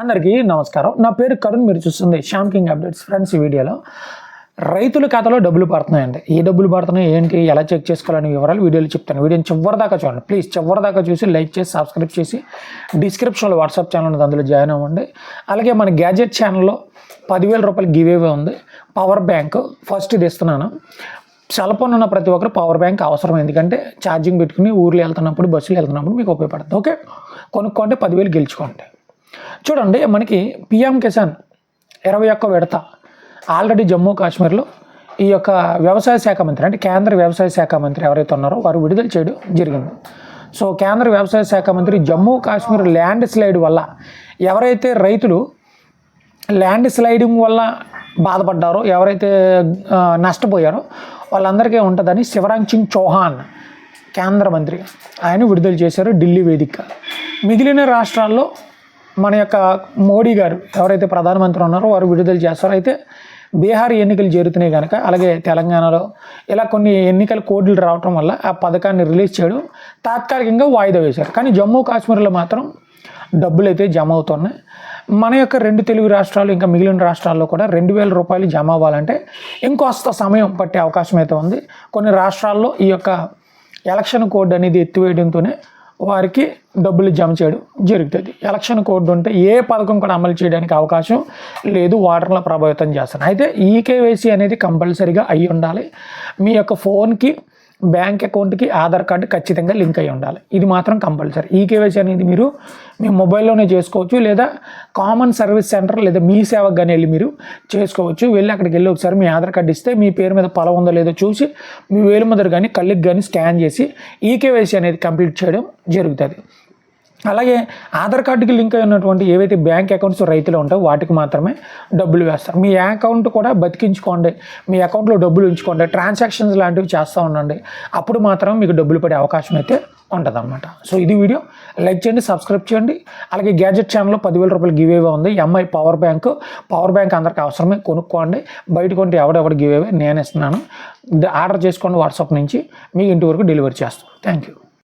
అందరికీ నమస్కారం. నా పేరు కరుణ్ మీరు చూస్తుంది శ్యామ్ కింగ్ అప్డేట్స్. ఫ్రెండ్స్ ఈ వీడియోలో రైతుల ఖాతాలో డబ్బులు పడుతున్నాయండి. ఏ డబ్బులు పడుతున్నాయి ఏంటి ఎలా చెక్ చేసుకోవాలని వివరాలు వీడియోలో చెప్తాను. వీడియోని చివరి దాకా చూడండి. ప్లీజ్ చివరి దాకా చూసి లైక్ చేసి సబ్స్క్రైబ్ చేసి డిస్క్రిప్షన్లో వాట్సాప్ ఛానల్ ఉంది అందులో జాయిన్ అవ్వండి. అలాగే మన గ్యాజెట్ ఛానల్లో పదివేల రూపాయలు గివేవే ఉంది. పవర్ బ్యాంక్ ఫస్ట్ ఇది ఇస్తున్నాను. సెల్ ఫోన్ ఉన్న ప్రతి ఒక్కరు పవర్ బ్యాంక్ అవసరం ఎందుకంటే ఛార్జింగ్ పెట్టుకుని ఊర్లో వెళ్తున్నప్పుడు బస్సులు వెళ్తున్నప్పుడు మీకు ఉపయోగపడుతుంది. ఓకే? కొనుక్కోండి పదివేలు గెలుచుకోండి. చూడండి మనకి పిఎం కిసాన్ ఇరవై ఒక్క విడత ఆల్రెడీ జమ్మూ కాశ్మీర్లో ఈ యొక్క వ్యవసాయ శాఖ మంత్రి అంటే కేంద్ర వ్యవసాయ శాఖ మంత్రి ఎవరైతే ఉన్నారో వారు విడుదల చేయడం జరిగింది. సో కేంద్ర వ్యవసాయ శాఖ మంత్రి జమ్మూ కాశ్మీర్ ల్యాండ్ స్లైడ్ వల్ల ఎవరైతే రైతులు ల్యాండ్ స్లైడింగ్ వల్ల బాధపడ్డారో ఎవరైతే నష్టపోయారో వాళ్ళందరికీ ఉంటుందని శివరాంగ్ సింగ్ చౌహాన్ కేంద్ర మంత్రి ఆయన విడుదల చేశారు ఢిల్లీ వేదిక మిగిలిన రాష్ట్రాల్లో మన యొక్క మోడీ గారు ఎవరైతే ప్రధానమంత్రి ఉన్నారో వారు విడుదల చేస్తారో. అయితే బీహార్ ఎన్నికలు జరుగుతున్నాయి కనుక అలాగే తెలంగాణలో ఇలా కొన్ని ఎన్నికల కోడ్లు రావటం వల్ల ఆ పథకాన్ని రిలీజ్ చేయడం తాత్కాలికంగా వాయిదా వేశారు. కానీ జమ్మూ కాశ్మీర్లో మాత్రం డబ్బులు అయితే జమ అవుతున్నాయి. మన యొక్క రెండు తెలుగు రాష్ట్రాలు ఇంకా మిగిలిన రాష్ట్రాల్లో కూడా రెండు వేల రూపాయలు జమ అవ్వాలంటే ఇంకొస్త సమయం పట్టే అవకాశం అయితే ఉంది. కొన్ని రాష్ట్రాల్లో ఈ యొక్క ఎలక్షన్ కోడ్ అనేది ఎత్తివేయడంతోనే వారికి డబ్బులు జమ చేయడం జరుగుతుంది. ఎలక్షన్ కోడ్ ఉంటే ఏ పథకం కూడా అమలు చేయడానికి అవకాశం లేదు వాటర్లో ప్రభావితం చేస్తాను అయితే ఈకేవైసీ అనేది కంపల్సరీగా అయి ఉండాలి. మీ యొక్క ఫోన్కి బ్యాంక్ అకౌంట్కి ఆధార్ కార్డు ఖచ్చితంగా లింక్ అయి ఉండాలి. ఇది మాత్రం కంపల్సరీ. ఈ కేవైసీ అనేది మీరు మీ మొబైల్లోనే చేసుకోవచ్చు లేదా కామన్ సర్వీస్ సెంటర్ లేదా మీ సేవకు కానీ వెళ్ళి మీరు చేసుకోవచ్చు. వెళ్ళి అక్కడికి వెళ్ళి ఒకసారి మీ ఆధార్ కార్డు ఇస్తే మీ పేరు మీద పొలం ఉందో లేదో చూసి మీ వేలు ముద్ర కానీ కళ్ళకి కానీ స్కాన్ చేసి ఈ కేవైసీ అనేది కంప్లీట్ చేయడం జరుగుతుంది. అలాగే ఆధార్ కార్డుకి లింక్ అయి ఉన్నటువంటి ఏవైతే బ్యాంక్ అకౌంట్స్ రైతులు ఉంటాయో వాటికి మాత్రమే డబ్బులు వేస్తారు. మీ అకౌంట్ కూడా బతికించుకోండి. మీ అకౌంట్లో డబ్బులు ఉంచుకోండి. ట్రాన్సాక్షన్స్ లాంటివి చేస్తూ ఉండండి. అప్పుడు మాత్రం మీకు డబ్బులు పడే అవకాశం అయితే ఉంటుందన్నమాట. సో ఇది వీడియో. లైక్ చేయండి సబ్స్క్రైబ్ చేయండి. అలాగే గ్యాజెట్ ఛానల్లో పదివేల రూపాయలు గివేవే ఉంది. MI power bank. Power bank అందరికి అవసరమే. కొనుక్కోండి. బయట కొంటే ఎవడెవడు గివేవే నేను ఇస్తున్నాను ఆర్డర్ చేసుకోండి వాట్సాప్ నుంచి. మీ ఇంటి వరకు డెలివరీ చేస్తాను. Thank you.